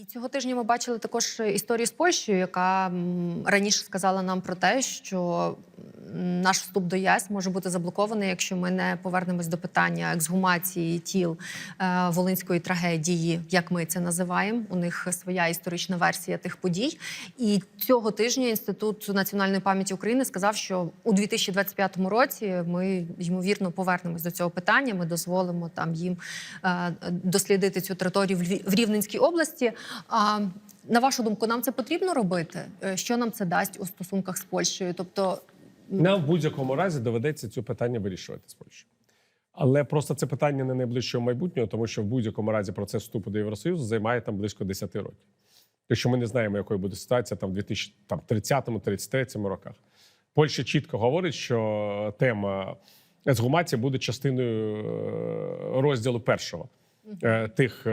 І цього тижня ми бачили також історію з Польщею, яка раніше сказала нам про те, що наш вступ до ЄС може бути заблокований, якщо ми не повернемось до питання ексгумації тіл е, волинської трагедії, як ми це називаємо. У них своя історична версія тих подій. І цього тижня інститут національної пам'яті України сказав, що у 2025 році ми ймовірно повернемось до цього питання. Ми дозволимо там їм е, дослідити цю територію в Рівненській області. А на вашу думку, нам це потрібно робити? Е, Що нам це дасть у стосунках з Польщею? Тобто, Нам в будь-якому разі доведеться цю питання вирішувати з Польщею. Але просто це питання не найближчого майбутнього, тому що в будь-якому разі процес вступу до Євросоюзу займає там близько 10 років. Якщо ми не знаємо, якою буде ситуація там в 2030-33 роках. Польща чітко говорить, що тема ексгумації буде частиною е, розділу першого е, тих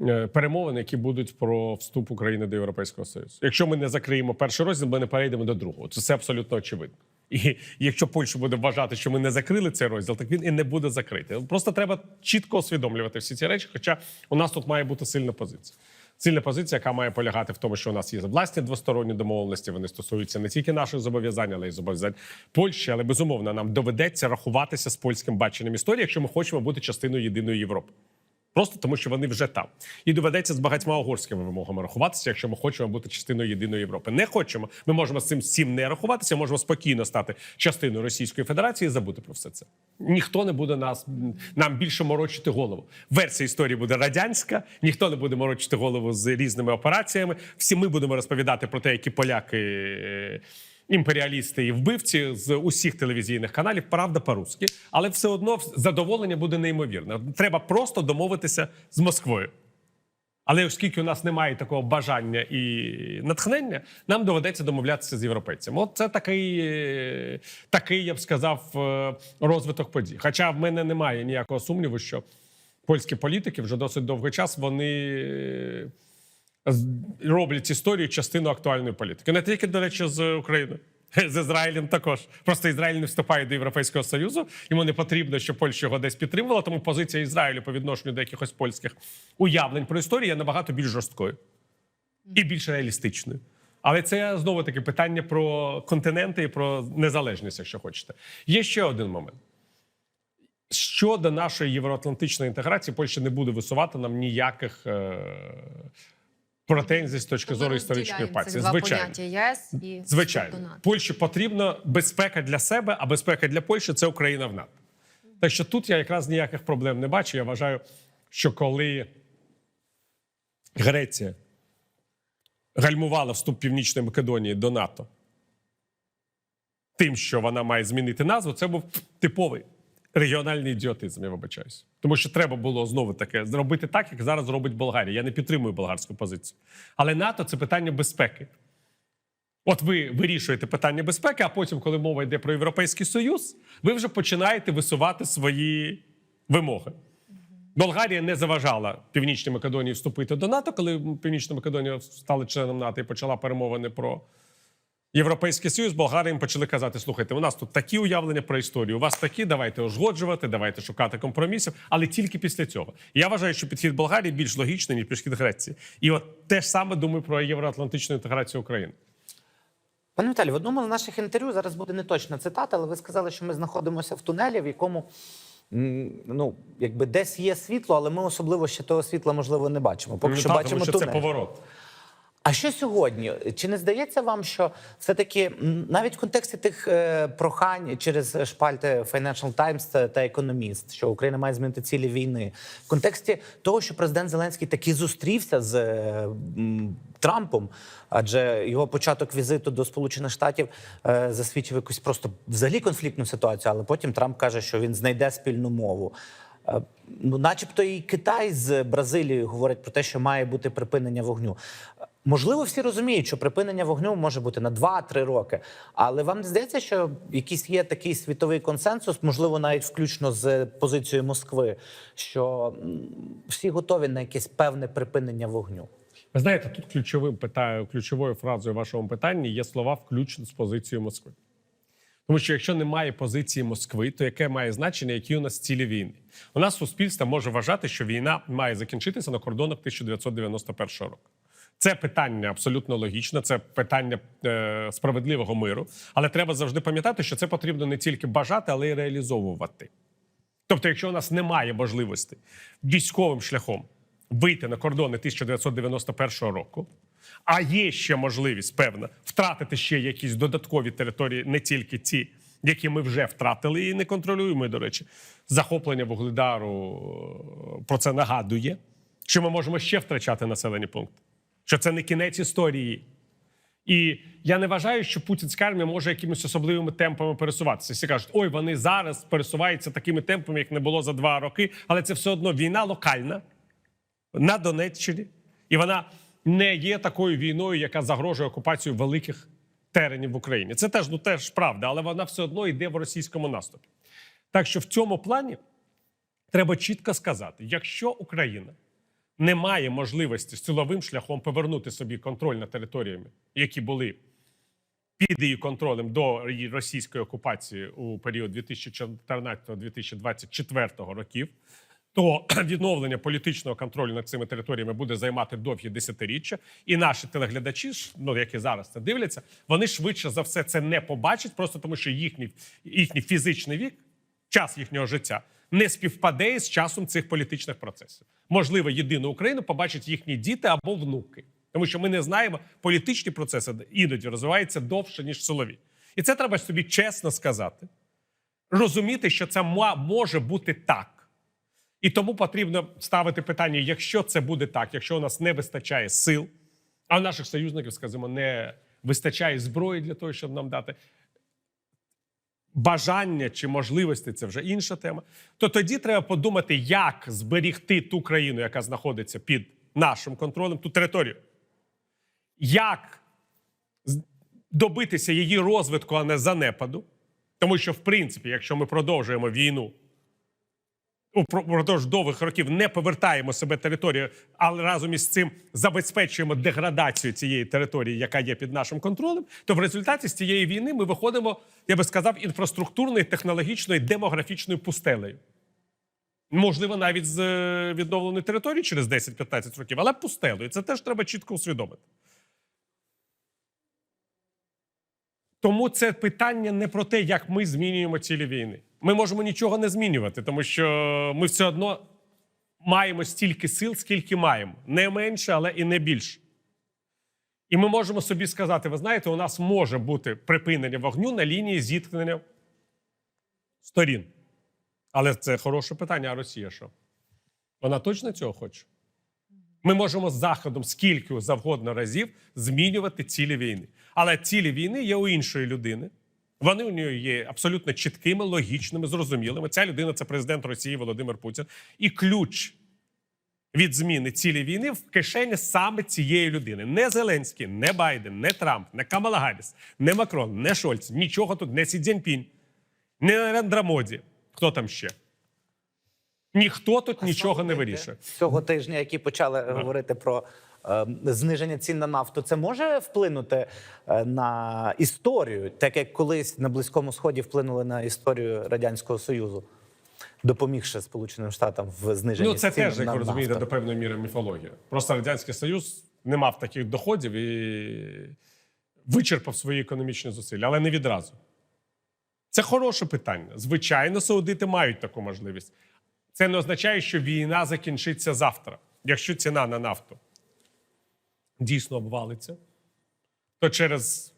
е, е, перемовин, які будуть про вступ України до Європейського Союзу. Якщо ми не закриємо перший розділ, ми не перейдемо до другого. Це все абсолютно очевидно. І якщо Польща буде вважати, що ми не закрили цей розділ, так він і не буде закритий. Просто треба чітко усвідомлювати всі ці речі. Хоча у нас тут має бути сильна позиція. Сильна позиція, яка має полягати в тому, що у нас є власні двосторонні домовленості. Вони стосуються не тільки наших зобов'язань, але й зобов'язань Польщі. Але безумовно нам доведеться рахуватися з польським баченням історії, якщо ми хочемо бути частиною єдиної Європи. Просто тому, що вони вже там, і доведеться з багатьма угорськими вимогами рахуватися, якщо ми хочемо бути частиною єдиної Європи. Не хочемо. Ми можемо з цим всім не рахуватися. Можемо спокійно стати частиною Російської Федерації і забути про все це. Ніхто не буде нас нам більше морочити голову. Версія історії буде радянська. Ніхто не буде морочити голову з різними операціями. Всі ми будемо розповідати про те, які поляки. Імперіалісти і вбивці з усіх телевізійних каналів, правда по-русски, але все одно задоволення буде неймовірне. Треба просто домовитися з Москвою. Але оскільки у нас немає такого бажання і натхнення, нам доведеться домовлятися з європейцями. От це такий, е, такий, я б сказав, е, розвиток подій. Хоча в мене немає ніякого сумніву, що польські політики вже досить довгий час вони е, роблять історію частину актуальної політики. Не тільки, до речі, з Україною. З Ізраїлем також. Просто Ізраїль не вступає до Європейського Союзу. Йому не потрібно, щоб Польща його десь підтримувала. Тому позиція Ізраїлю по відношенню до якихось польських уявлень про історію є набагато більш жорсткою і більш реалістичною. Але це знову таки питання про континенти і про незалежність, якщо хочете. Є ще один момент. Щодо нашої євроатлантичної інтеграції, Польща не буде висувати нам ніяких е- претензій з точки зору історичної паці. Звичайно. ЄС і Звичайно. Польщі потрібна безпека для себе, а безпека для Польщі це Україна в НАТО. Так що тут я якраз ніяких проблем не бачу. Я вважаю, що коли Греція гальмувала вступ Північної Македонії до НАТО тим, що вона має змінити назву, це був типовий регіональний ідіотизм, я вибачаюсь. Тому що треба було знову таке зробити так, як зараз робить Болгарія. Я не підтримую болгарську позицію. Але НАТО це питання безпеки. От ви вирішуєте питання безпеки, а потім, коли мова йде про Європейський Союз, ви вже починаєте висувати свої вимоги. Болгарія не заважала Північній Македонії вступити до НАТО, коли Північна Македонія стала членом НАТО і почала перемовини про Європейський Союз. Болгари їм почали казати: слухайте, у нас тут такі уявлення про історію, у вас такі, давайте узгоджувати, давайте шукати компромісів, але тільки після цього. Я вважаю, що підхід Болгарії більш логічний, ніж підхід Греції. І от те ж саме думаю про євроатлантичну інтеграцію України. Пане Віталій, в одному з наших інтерв'ю зараз буде не точна цитата, але ви сказали, що ми знаходимося в тунелі, в якому ну, якби десь є світло, але ми особливо ще того світла, можливо, не бачимо. Поки що бачимо що тунель. це поворот. А що сьогодні? Чи не здається вам, що все-таки навіть в контексті тих е, прохань через шпальти Financial Times та, Economist, що Україна має змінити цілі війни, в контексті того, що президент Зеленський таки зустрівся з е, Трампом, адже його початок візиту до Сполучених Штатів е, засвідчив якусь просто взагалі конфліктну ситуацію, але потім Трамп каже, що він знайде спільну мову. Ну, начебто, і Китай з Бразилією говорять про те, що має бути припинення вогню. Можливо, всі розуміють, що припинення вогню може бути на 2-3 роки. Але вам здається, що якийсь є такий світовий консенсус, можливо, навіть включно з позицією Москви, що всі готові на якесь певне припинення вогню? Ви знаєте, тут ключовим питаю, ключовою фразою вашому питанні є слова включно з позицією Москви. Тому що якщо немає позиції Москви, то яке має значення, які у нас цілі війни? У нас суспільство може вважати, що війна має закінчитися на кордонах 1991 року. Це питання абсолютно логічне, це питання е, справедливого миру. Але треба завжди пам'ятати, що це потрібно не тільки бажати, але й реалізовувати. Тобто, якщо у нас немає можливості військовим шляхом вийти на кордони 1991 року, а є ще можливість, певна, втратити ще якісь додаткові території, не тільки ті, які ми вже втратили і не контролюємо. І, До речі, захоплення вугледару е, про це нагадує, що ми можемо ще втрачати населені пункти, що це не кінець історії. І я не вважаю, що путінська армія може якимись особливими темпами пересуватися. Всі кажуть, ой, вони зараз пересуваються такими темпами, як не було за два роки, але це все одно війна локальна на Донеччині, і вона не є такою війною, яка загрожує окупацію великих теренів в Україні. Це теж ну теж правда, але вона все одно йде в російському наступі. Так що в цьому плані треба чітко сказати: якщо Україна не має можливості силовим шляхом повернути собі контроль над територіями, які були під її контролем до російської окупації у період 2014-2024 років, то відновлення політичного контролю над цими територіями буде займати довгі десятиріччя. І наші телеглядачі, ну які зараз це дивляться, вони швидше за все це не побачать, просто тому що їхній, їхній фізичний вік, час їхнього життя, не співпадає з часом цих політичних процесів. Можливо, єдину Україну побачать їхні діти або внуки, тому що ми не знаємо, політичні процеси іноді розвиваються довше ніж силові, і це треба собі чесно сказати, розуміти, що це може бути так. І тому потрібно ставити питання: якщо це буде так, якщо у нас не вистачає сил, а у наших союзників, скажімо, не вистачає зброї для того, щоб нам дати бажання чи можливості, це вже інша тема. То тоді треба подумати, як зберігти ту країну, яка знаходиться під нашим контролем, ту територію. Як добитися її розвитку, а не занепаду. Тому що, в принципі, якщо ми продовжуємо війну упро- впродовж довгих років не повертаємо себе територію, але разом із цим забезпечуємо деградацію цієї території, яка є під нашим контролем, то в результаті з цієї війни ми виходимо, я би сказав, інфраструктурною, технологічною, демографічною пустелею. Можливо, навіть з е, відновленої території через 10-15 років, але пустелею. Це теж треба чітко усвідомити. Тому це питання не про те, як ми змінюємо цілі війни. Ми можемо нічого не змінювати, тому що ми все одно маємо стільки сил, скільки маємо. Не менше, але і не більше. І ми можемо собі сказати: ви знаєте, у нас може бути припинення вогню на лінії зіткнення сторін. Але це хороше питання, а Росія що? Вона точно цього хоче? Ми можемо з заходом скільки завгодно разів змінювати цілі війни. Але цілі війни є у іншої людини. Вони у нього є абсолютно чіткими, логічними, зрозумілими. Ця людина це президент Росії Володимир Путін. І ключ від зміни цілі війни в кишені саме цієї людини. Не Зеленський, не Байден, не Трамп, не Камала Гарріс, не Макрон, не Шольц. Нічого тут, не Сі Цзіньпінь, не Нарендра Моді. Хто там ще? Ніхто тут нічого не вирішує. цього тижня, які почали говорити про зниження цін на нафту. Це може вплинути е, на історію, так як колись на близькому сході вплинули на історію радянського союзу, допомігши Сполученим Штатам в зниженні Ну, це цін теж, як ви розумієте, до певної міри міфологія. Просто Радянський Союз не мав таких доходів і вичерпав свої економічні зусилля, але не відразу. Це хороше питання. Звичайно, саудити мають таку можливість. Це не означає, що війна закінчиться завтра. Якщо ціна на нафту дійсно обвалиться, то через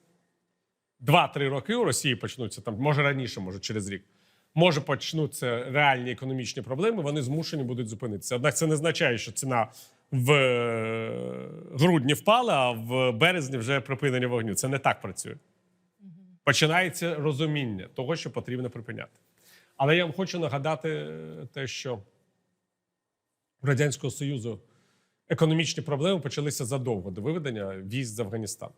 2-3 роки у Росії почнуться там, може раніше, може через рік. Може почнуться реальні економічні проблеми, вони змушені будуть зупинитися. Однак це не означає, що ціна в е, грудні впала, а в березні вже припинення вогню. Це не так працює. Починається розуміння того, що потрібно припиняти. Але я вам хочу нагадати е, те, що у Радянського Союзу економічні проблеми почалися задовго до виведення військ з Афганістану.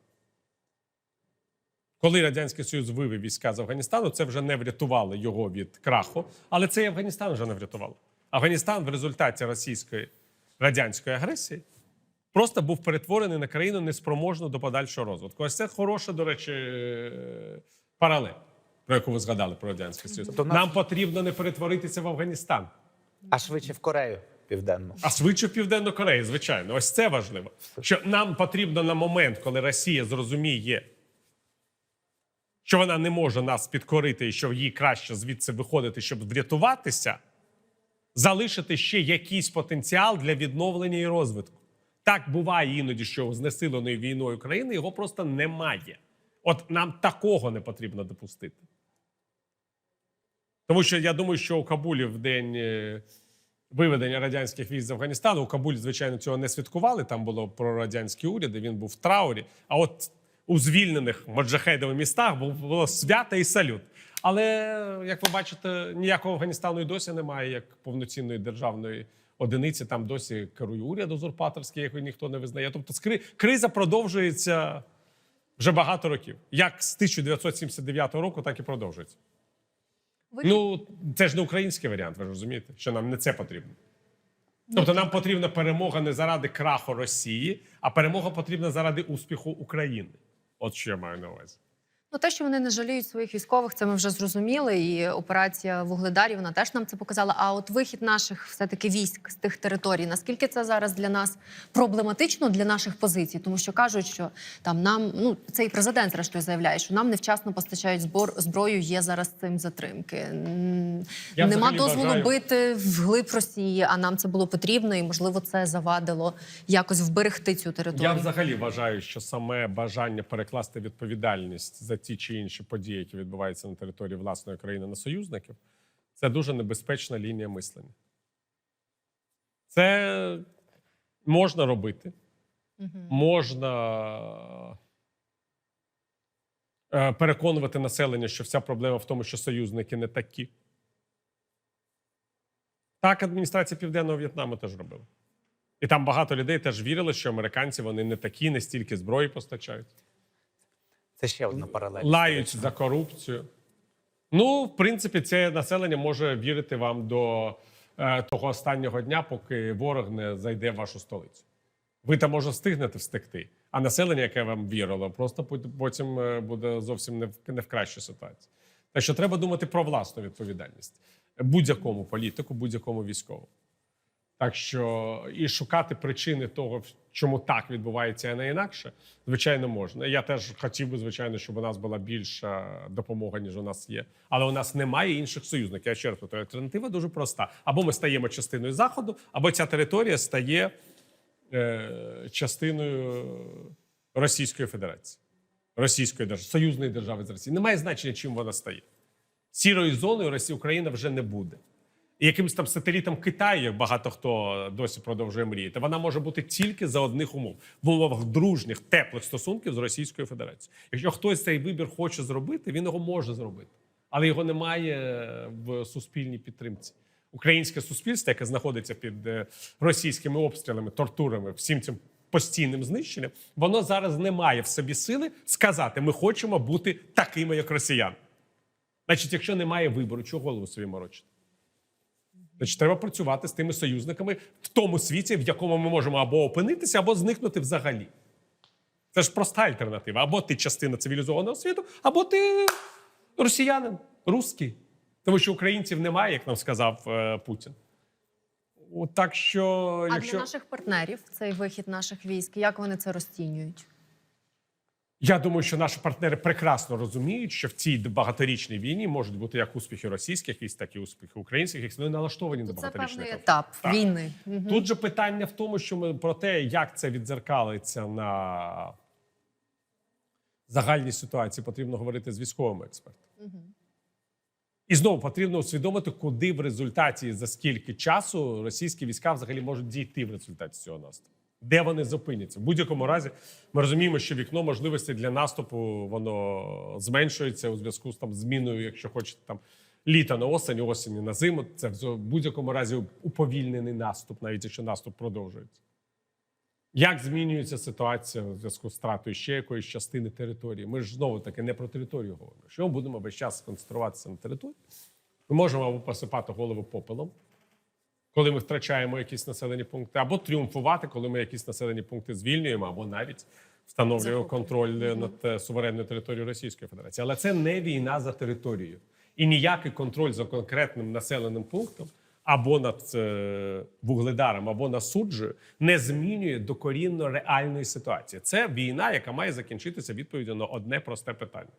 Коли Радянський Союз вивів війська з Афганістану, це вже не врятувало його від краху, але це і Афганістан вже не врятувало. Афганістан в результаті російської радянської агресії просто був перетворений на країну неспроможну до подальшого розвитку. Ось це хороша, до речі, е, паралель. про яку ви згадали про радянський союз. Тобто Нам потрібно не перетворитися в Афганістан, А швидше в Корею південну. а в Південну Корею. Звичайно, ось це важливо. Що нам потрібно на момент, коли Росія зрозуміє, що вона не може нас підкорити і що їй краще звідси виходити, щоб врятуватися, залишити ще якийсь потенціал для відновлення і розвитку. Так буває іноді, що у знесиленої війною країни його просто немає. От нам такого не потрібно допустити. Тому що я думаю, що у Кабулі в день е, виведення радянських військ з Афганістану, у Кабулі, звичайно, цього не святкували. Там було прорадянський уряд, і він був в траурі. А от у звільнених моджахедових містах було свято і салют. Але, як ви бачите, ніякого Афганістану і досі немає, як повноцінної державної одиниці. Там досі керує уряд узурпаторський, який ніхто не визнає. Тобто криза продовжується вже багато років. Як з 1979 року, так і продовжується. Ви- Ну, це ж не український варіант, ви ж розумієте, що нам не це потрібно. Тобто нам потрібна перемога не заради краху Росії, а перемога потрібна заради успіху України. От що я маю на увазі. Ну, те, що вони не жаліють своїх військових, це ми вже зрозуміли. І операція в Угледарі вона теж нам це показала. А от вихід наших все-таки військ з тих територій, наскільки це зараз для нас проблематично для наших позицій? Тому що кажуть, що там нам ну це і президент зрештою заявляє, що нам невчасно постачають збор зброю. Є зараз цим затримки. Я Нема дозволу вважаю- бити вглиб Росії, а нам це було потрібно, і можливо це завадило якось вберегти цю територію. Я взагалі вважаю, що саме бажання перекласти відповідальність за ті чи інші події, які відбуваються на території власної країни на союзників, це дуже небезпечна лінія мислення. Це можна робити, можна е, переконувати населення, що вся проблема в тому, що союзники не такі. Так, адміністрація Південного В'єтнаму теж робила. І там багато людей теж вірили, що американці вони не такі, не стільки зброї постачають, Це ще одна паралель. лають за корупцію. Ну, в принципі, це населення може вірити вам до е, того останнього дня, поки ворог не зайде в вашу столицю. Ви там може встигнете встекти, а населення, яке вам вірило, просто потім е, буде зовсім не в, не в кращій ситуації. Так що треба думати про власну відповідальність будь-якому політику, будь-якому військовому. Так що і шукати причини того, чому так відбувається, а не інакше, звичайно, можна. Я теж хотів би, звичайно, щоб у нас була більша допомога, ніж у нас є. Але у нас немає інших союзників. Я ще раз повторюю, альтернатива дуже проста: або ми стаємо частиною заходу, або ця територія стає е, частиною Російської Федерації, Російської держави, союзної держави з Росії. Немає значення, чим вона стає. Сірою зоною Росія Україна вже не буде. Якимось там сателітом Китаю, як багато хто досі продовжує мріяти, вона може бути тільки за одних умов в умовах дружніх, теплих стосунків з Російською Федерацією. Якщо хтось цей вибір хоче зробити, він його може зробити, але його немає в суспільній підтримці. Українське суспільство, яке знаходиться під е, російськими обстрілами, тортурами, всім цим постійним знищенням, воно зараз не має в собі сили сказати: ми хочемо бути такими, як росіяни. Значить, якщо немає вибору, чого голову собі морочити? Значить, треба працювати з тими союзниками в тому світі, в якому ми можемо або опинитися, або зникнути взагалі. Це ж проста альтернатива. Або ти частина цивілізованого світу, або ти росіянин, русський. Тому що українців немає, як нам сказав е, Путін. Так що, А для наших партнерів цей вихід наших військ, як вони це розцінюють? Я думаю, що наші партнери прекрасно розуміють, що в цій багаторічній війні можуть бути як успіхи російських військ, так і успіхи українських військ. Вони налаштовані до Це багаторічних певний етап Так. війни. Тут же питання в тому, що ми про те, як це відзеркалиться на загальній ситуації, потрібно говорити з військовими експертами. І знову потрібно усвідомити, куди в результаті за скільки часу російські війська взагалі можуть дійти в результаті цього наступу. Де вони зупиняться? В будь-якому разі ми розуміємо, що вікно можливостей для наступу воно зменшується у зв'язку з там зміною, якщо хочете там літа на осень, осені на зиму. Це в будь-якому разі уповільнений наступ, навіть якщо наступ продовжується. Як змінюється ситуація у зв'язку з втратою ще якоїсь частини території? Ми ж знову таки не про територію говоримо. Якщо ми будемо весь час концентруватися на території, ми можемо або посипати голову попелом, коли ми втрачаємо якісь населені пункти, або тріумфувати, коли ми якісь населені пункти звільнюємо, або навіть встановлюємо контроль над е, суверенною територією Російської Федерації. Але це не війна за територією. І ніякий контроль за конкретним населеним пунктом або над е, вугледаром, або над суджею не змінює докорінно реальної ситуації. Це війна, яка має закінчитися відповіддю на одне просте питання: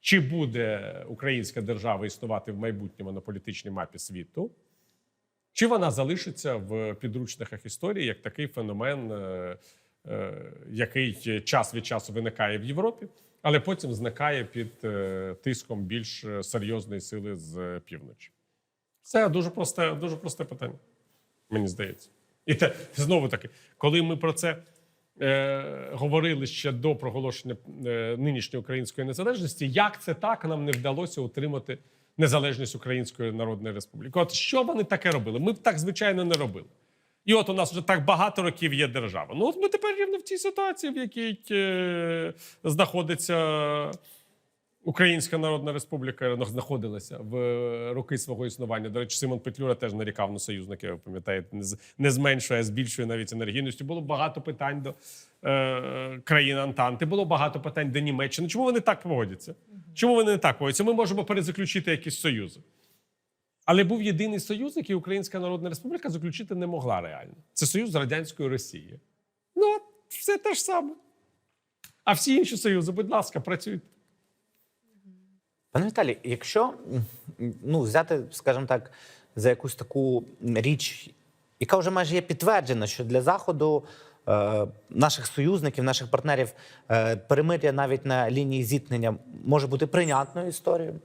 чи буде українська держава існувати в майбутньому на політичній мапі світу? Чи вона залишиться в підручниках історії як такий феномен, е, е, який час від часу виникає в Європі, але потім зникає під е, тиском більш серйозної сили з півночі? Це дуже просте, дуже просте питання, мені здається. І те знову таки, коли ми про це е, говорили ще до проголошення е, нинішньої української незалежності, як це так нам не вдалося утримати незалежність Української Народної Республіки? От що вони таке робили? Ми б так звичайно не робили. І от у нас вже так багато років є держава. Ну от ми тепер рівно в тій ситуації, в якій е, знаходиться Українська Народна Республіка ну, знаходилася в е, роки свого існування. До речі, Симон Петлюра теж нарікав на союзники. Ви пам'ятаєте, не, з- не зменшує, а збільшує навіть енергійністю. Було багато питань до е, країн Антанти. Було багато питань до Німеччини. Чому вони так поводяться? Чому вони не так поводяться? Ми можемо перезаключити якісь союзи. Але був єдиний союз, який Українська Народна Республіка заключити не могла реально. Це союз з радянською Росією. Ну, все те ж саме. А всі інші союзи, будь ласка, працюйте. Пане Віталій, якщо ну, взяти, скажімо так, за якусь таку річ, яка вже майже є підтверджена, що для Заходу наших союзників, наших партнерів е, перемир'я навіть на лінії зіткнення може бути прийнятною історією.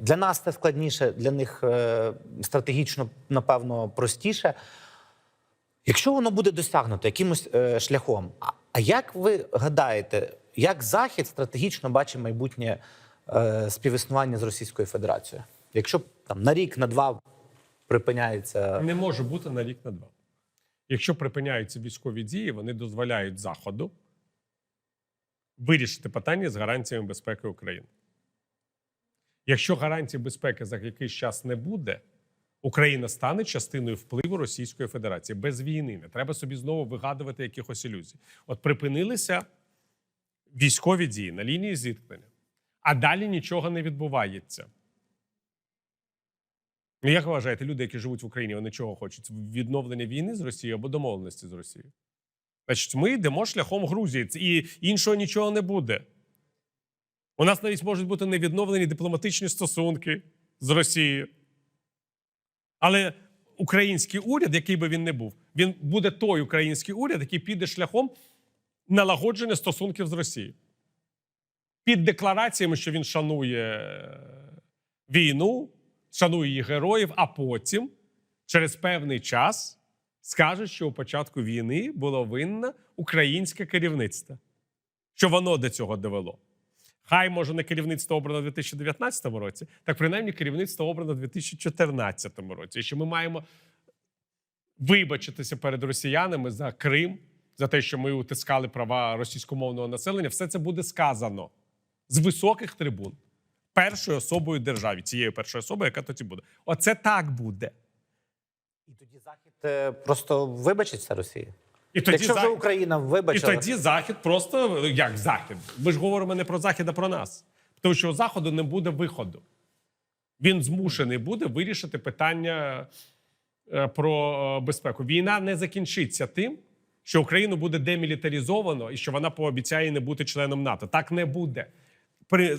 Для нас це складніше, для них е, стратегічно, напевно, простіше. Якщо воно буде досягнуто якимось е, шляхом, а, як ви гадаєте, як Захід стратегічно бачить майбутнє е, співіснування з Російською Федерацією? Якщо там на рік, на два припиняється Не може бути на рік на два. Якщо припиняються військові дії, вони дозволяють Заходу вирішити питання з гарантіями безпеки України. Якщо гарантій безпеки за якийсь час не буде, Україна стане частиною впливу Російської Федерації без війни. Не треба собі знову вигадувати якихось ілюзій. От припинилися військові дії на лінії зіткнення, а далі нічого не відбувається. Ну, Як вважаєте, люди, які живуть в Україні, вони чого хочуть? Відновлення війни з Росією або домовленості з Росією? Значить, ми йдемо шляхом Грузії, і іншого нічого не буде. У нас навіть можуть бути невідновлені дипломатичні стосунки з Росією. Але український уряд, який би він не був, він буде той український уряд, який піде шляхом налагодження стосунків з Росією. Під деклараціями, що він шанує е, війну, шанує її героїв, а потім, через певний час, скаже, що у початку війни було винне українське керівництво, що воно до цього довело. Хай може не керівництво обрано у 2019 році, так принаймні керівництво обрано у 2014 році. І що ми маємо вибачитися перед росіянами за Крим, за те, що ми утискали права російськомовного населення. Все це буде сказано з високих трибун першою особою державі, цією першою особою, яка тоді буде. Оце так буде. і тоді Захід е, просто вибачиться Росії. І тоді Якщо вже Україна І тоді Захід просто як Захід. Ми ж говоримо не про Захід, а про нас. Тому що у Заходу не буде виходу. Він змушений буде вирішити питання е, про е, безпеку. Війна не закінчиться тим, що Україну буде демілітаризовано і що вона пообіцяє не бути членом НАТО. Так не буде. При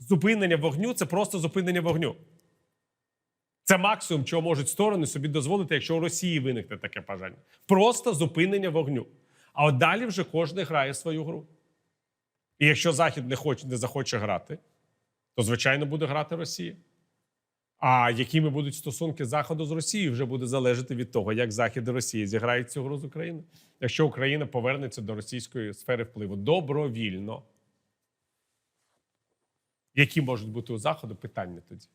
зупинення вогню це просто зупинення вогню. Це максимум, чого можуть сторони собі дозволити, якщо у Росії виникне таке бажання. Просто зупинення вогню. А от далі вже кожен грає свою гру. І якщо Захід не хоче, не захоче грати, то звичайно буде грати Росія. А якими будуть стосунки Заходу з Росією, вже буде залежати від того, як Захід і Росія зіграють цю гру з Україною. Якщо Україна повернеться до російської сфери впливу добровільно, які можуть бути у Заходу питання тоді?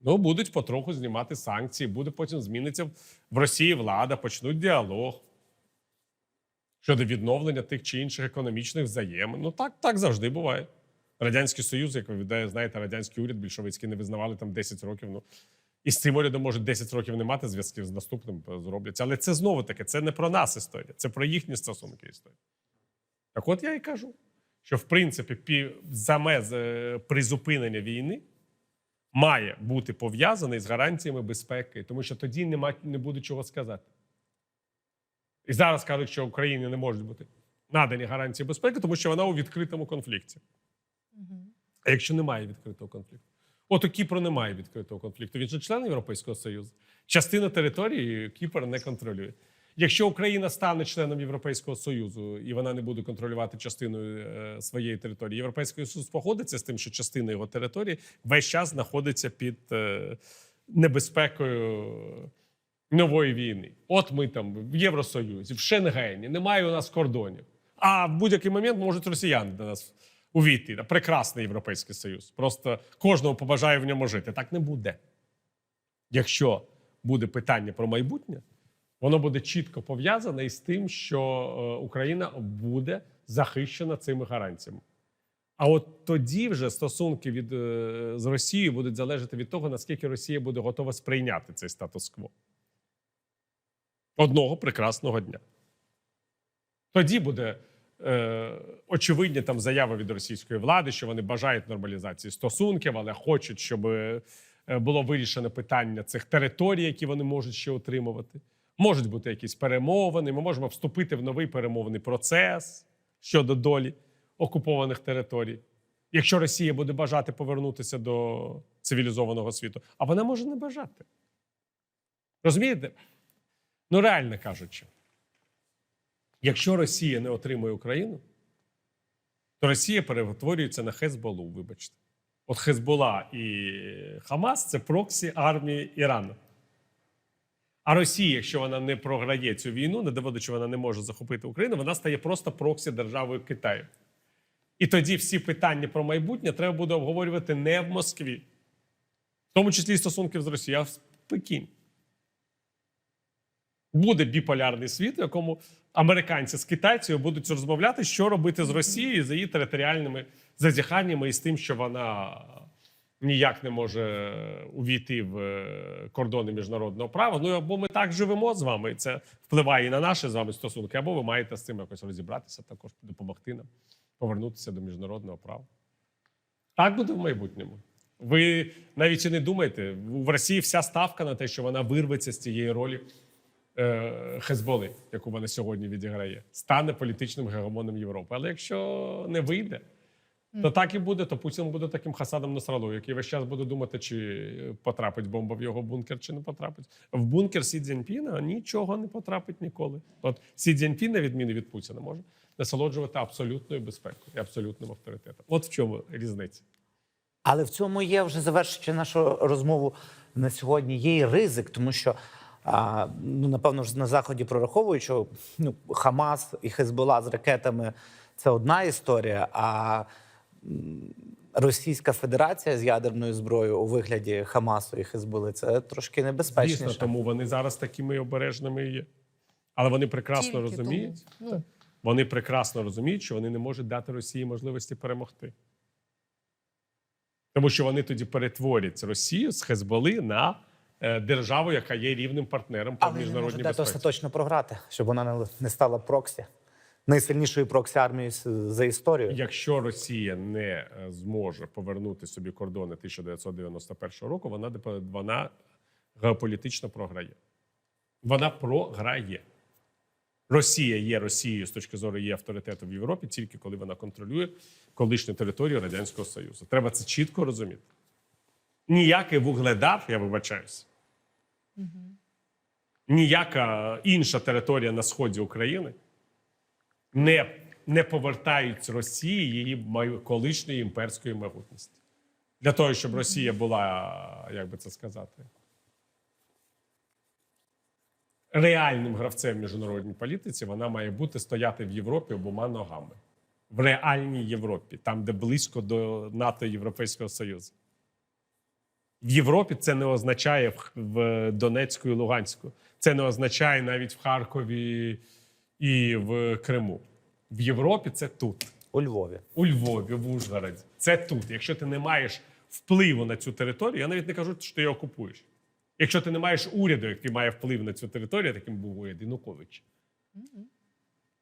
Ну, будуть потроху знімати санкції, буде потім зміниться в Росії влада, почнуть діалог щодо відновлення тих чи інших економічних взаємин. Ну так, так завжди буває. Радянський Союз, як ви знаєте, радянський уряд більшовицький не визнавали там 10 років. Ну І з цим урядом може 10 років не мати зв'язків з наступним е, зробляться. Але це знову таки це не про нас історія, це про їхні стосунки історії. Так от я і кажу, що в принципі пі- замес е, призупинення війни має бути пов'язаний з гарантіями безпеки, тому що тоді нема, не буде чого сказати. І зараз кажуть, що Україні не можуть бути надані гарантії безпеки, тому що вона у відкритому конфлікті. А якщо немає відкритого конфлікту? От у Кіпру немає відкритого конфлікту. Він же член Європейського Союзу. Частину території Кіпр не контролює. Якщо Україна стане членом Європейського Союзу і вона не буде контролювати частину е, своєї території, Європейський Союз погодиться з тим, що частина його території весь час знаходиться під е, небезпекою нової війни. От ми там в Євросоюзі, в Шенгені, немає у нас кордонів. А в будь-який момент можуть росіяни до нас увійти. Прекрасний європейський союз. Просто кожному побажає в ньому жити. Так не буде. Якщо буде питання про майбутнє, воно буде чітко пов'язане із тим, що е, Україна буде захищена цими гарантіями. А от тоді вже стосунки від, е, з Росією будуть залежати від того, наскільки Росія буде готова сприйняти цей статус-кво. Одного прекрасного дня. Тоді буде е, очевидні там заяви від російської влади, що вони бажають нормалізації стосунків, але хочуть, щоб е, було вирішено питання цих територій, які вони можуть ще отримувати. Можуть бути якісь перемовини. Ми можемо вступити в новий перемовний процес щодо долі окупованих територій. Якщо Росія буде бажати повернутися до цивілізованого світу, а вона може не бажати. Розумієте? Ну, реально кажучи, якщо Росія не отримує Україну, то Росія перетворюється на Хезболу, вибачте. От Хезбола і Хамас це проксі армії Ірану. А Росія, якщо вона не програє цю війну, не доводить, що вона не може захопити Україну, вона стає просто проксі державою Китаю. І тоді всі питання про майбутнє треба буде обговорювати не в Москві, в тому числі стосунків з Росією, а в Пекіні. Буде біполярний світ, в якому американці з китайцями будуть розмовляти, що робити з Росією за її територіальними зазіханнями і з тим, що вона ніяк не може увійти в е, кордони міжнародного права. Ну або ми так живемо з вами, і це впливає і на наші з вами стосунки, або ви маєте з цим якось розібратися, також допомогти нам повернутися до міжнародного права. Так буде в майбутньому. Ви навіть і не думаєте, в Росії вся ставка на те, що вона вирветься з цієї ролі е, Хезболи, яку вона сьогодні відіграє, стане політичним гегемоном Європи. Але якщо не вийде, то так і буде, то Путін буде таким Хасадом Насралу, який весь час буде думати, чи потрапить бомба в його бункер, чи не потрапить. В бункер Сі Цзіньпіна нічого не потрапить ніколи. От Сі Цзіньпін, на відміну від Путіна, може насолоджувати абсолютною безпекою і абсолютним авторитетом. От в чому різниця. Але в цьому є вже завершуючи нашу розмову на сьогодні. Є і ризик, тому що а, ну напевно ж на заході прораховують, що ну Хамас і Хезбола з ракетами це одна історія. А Російська Федерація з ядерною зброєю у вигляді Хамасу і Хезболи це трошки небезпечніше. Дійсно, тому вони зараз такими обережними є. Але вони прекрасно Тільки розуміють. Ну. Вони прекрасно розуміють, що вони не можуть дати Росії можливості перемогти. Тому що вони тоді перетворять Росію з Хезболи на е, державу, яка є рівним партнером по Але не може міжнародній дати безпеці. остаточно програти, щоб вона не, не стала проксі. Найсильнішою проксі армією за історію. Якщо Росія не е, зможе повернути собі кордони 1991 року, вона вона геополітично програє. Вона програє. Росія є Росією з точки зору її авторитету в Європі, тільки коли вона контролює колишню територію Радянського Союзу. Треба це чітко розуміти. Ніякий вугледар, я вибачаюся, ніяка інша територія на сході України не, не повертають Росії її колишньої імперської могутності. Для того, щоб Росія була, як би це сказати, реальним гравцем в міжнародній політиці, вона має бути стояти в Європі обома ногами. В реальній Європі, там, де близько до НАТО Європейського Союзу. В Європі це не означає в Донецьку і Луганську. Це не означає навіть в Харкові і в Криму. В Європі це тут, У Львові. у Львові, в Ужгороді. Це тут. Якщо ти не маєш впливу на цю територію, я навіть не кажу, що ти її окупуєш. Якщо ти не маєш уряду, який має вплив на цю територію, таким був уряд Янукович,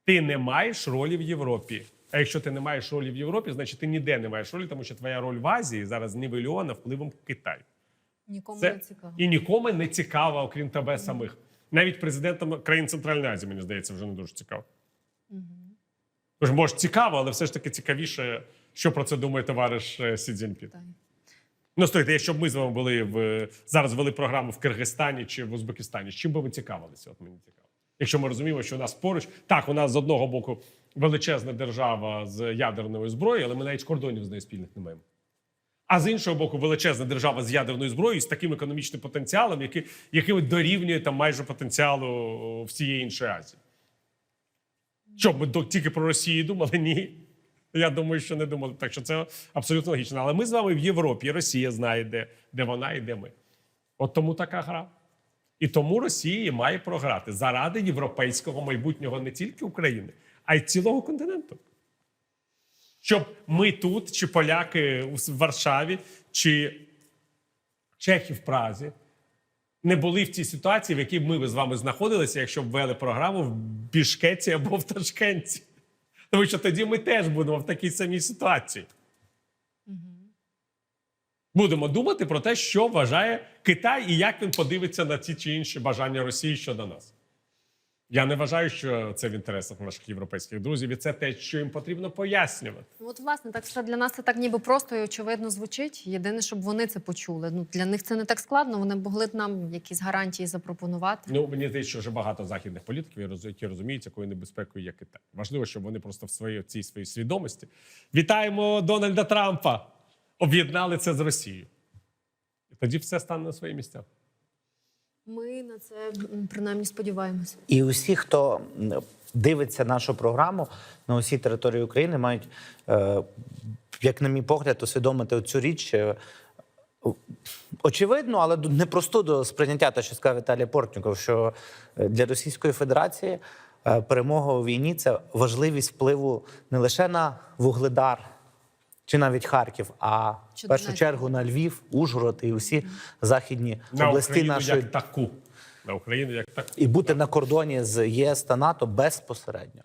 ти не маєш ролі в Європі. А якщо ти не маєш ролі в Європі, значить ти ніде не маєш ролі, тому що твоя роль в Азії зараз нівельована впливом Китаю. Нікому Це не цікаво. і нікому не цікаво, окрім тебе самих. Навіть президентам країн Центральної Азії, мені здається, вже не дуже цікаво. Тож, може, цікаво, але все ж таки цікавіше, що про це думає товариш е, Сі Цзіньпін. Так. Ну, слухайте, якщо б ми з вами були в зараз вели програму в Киргизстані чи в Узбекистані, чим би ви цікавилися? От мені цікаво. Якщо ми розуміємо, що у нас поруч, так, у нас з одного боку величезна держава з ядерною зброєю, але ми навіть кордонів з нею спільних не маємо. А з іншого боку, величезна держава з ядерною зброєю з таким економічним потенціалом, який, який дорівнює там майже потенціалу всієї іншої Азії. Щоб ми тільки про Росію думали? Ні. Я думаю, що не думали. Так що це абсолютно логічно. Але ми з вами в Європі, Росія знає, де, де вона і де ми. От тому така гра. І тому Росія має програти заради європейського майбутнього не тільки України, а й цілого континенту. Щоб ми тут, чи поляки у Варшаві, чи чехи в Празі не були в цій ситуації, в якій б ми з вами знаходилися, якщо б вели програму в Бішкеці або в Ташкенті. Тому що тоді ми теж будемо в такій самій ситуації. Будемо думати про те, що вважає Китай і як він подивиться на ті чи інші бажання Росії щодо нас. Я не вважаю, що це в інтересах наших європейських друзів, і це те, що їм потрібно пояснювати. Ну, От, власне, так все для нас це так ніби просто і очевидно звучить. Єдине, щоб вони це почули. Ну для них це не так складно. Вони могли б нам якісь гарантії запропонувати. Ну мені здається, що вже багато західних політиків які розуміють, якою небезпекою є Китай. Важливо, щоб вони просто в своїй цій своїй свідомості вітаємо Дональда Трампа. Об'єднали це з Росією. І тоді все стане на свої місця. Ми на це принаймні сподіваємося. І усі, хто дивиться нашу програму на усій території України, мають, е, як на мій погляд, усвідомити цю річ. Очевидно, але непросту до сприйняття, те, що сказав Віталій Портніков, що е, для Російської Федерації е, перемога у війні це важливість впливу не лише на Вугледар чи навіть Харків, а в першу чергу на Львів, Ужгород і усі західні На області Україну нашої як таку. На Україну як таку. і бути на кордоні з ЄС та НАТО безпосередньо.